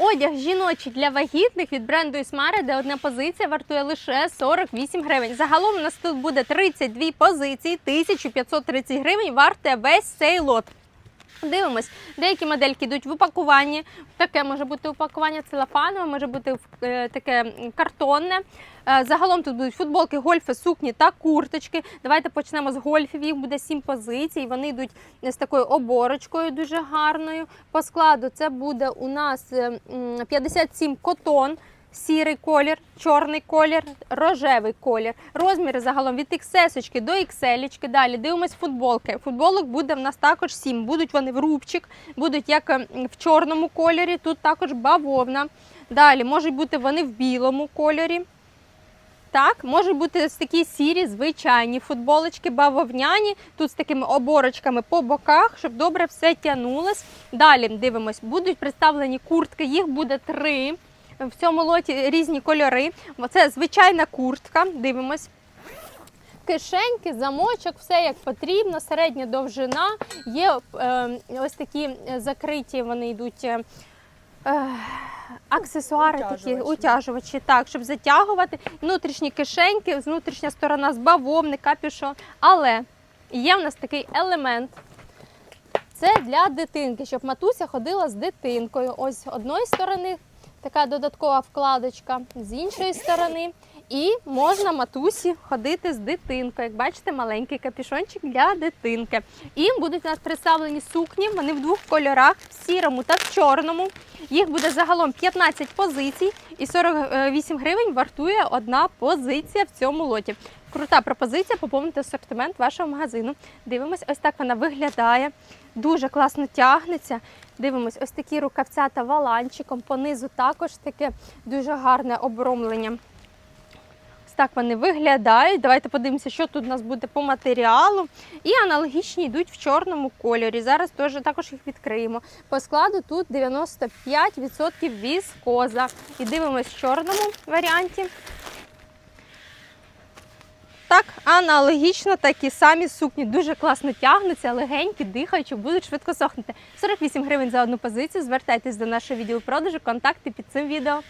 Одяг жіночий для вагітних від бренду Ісмара, де одна позиція вартує лише 48 гривень. Загалом у нас тут буде 32 позиції, 1530 гривень вартує весь цей лот. Дивимось, деякі модельки йдуть в упакуванні. Таке може бути упакування целофанове, може бути е, таке картонне. Е, Загалом тут будуть футболки, гольфи, сукні та курточки. Давайте почнемо з гольфів. Їх буде 7 позицій. Вони йдуть з такою оборочкою дуже гарною. По складу це буде у нас е, 57 котон. Сірий колір, чорний колір, рожевий колір. Розміри загалом від XS до XL. Далі дивимось футболки. Футболок буде в нас також 7. Будуть вони в рубчик, будуть як ем, в чорному кольорі, тут також бавовна. Далі можуть бути вони в білому кольорі. Так, можуть бути ось такі сірі, звичайні футболочки, бавовняні, тут з такими оборочками по боках, щоб добре все тягнулось. Далі дивимось, будуть представлені куртки, їх буде три. В цьому лоті різні кольори. Це звичайна куртка. Дивимось. Кишеньки, замочок, все як потрібно, середня довжина. Є е, ось такі закриті, вони йдуть. Е, е, Аксесуари такі, Утяжувачі. утяжувачі, так, щоб затягувати. Внутрішні кишеньки, внутрішня сторона з бавовни, капюшон. Але є в нас такий елемент. Це для дитинки, щоб матуся ходила з дитинкою. Ось з одної сторони така додаткова вкладочка, з іншої сторони. І можна матусі ходити з дитинкою. Як бачите, маленький капюшончик для дитинки. І будуть у нас представлені сукні. Вони в двох кольорах: в сірому та в чорному. Їх буде загалом 15 позицій, і 48 гривень вартує одна позиція в цьому лоті. Крута пропозиція поповнити асортимент вашого магазину. Дивимось, ось так вона виглядає. Дуже класно тягнеться. Дивимось, ось такі рукавця та валанчиком. Понизу також таке дуже гарне обромлення. Так вони виглядають. Давайте подивимося, що тут у нас буде по матеріалу. І аналогічні йдуть в чорному кольорі. Зараз теж також їх відкриємо. По складу тут 95% віскоза. І дивимось в чорному варіанті. Так, аналогічно такі самі сукні дуже класно тягнуться, легенькі, дихаючі, будуть швидко сохнути. 48 гривень за одну позицію. Звертайтесь до нашого відділу продажу, контакти під цим відео.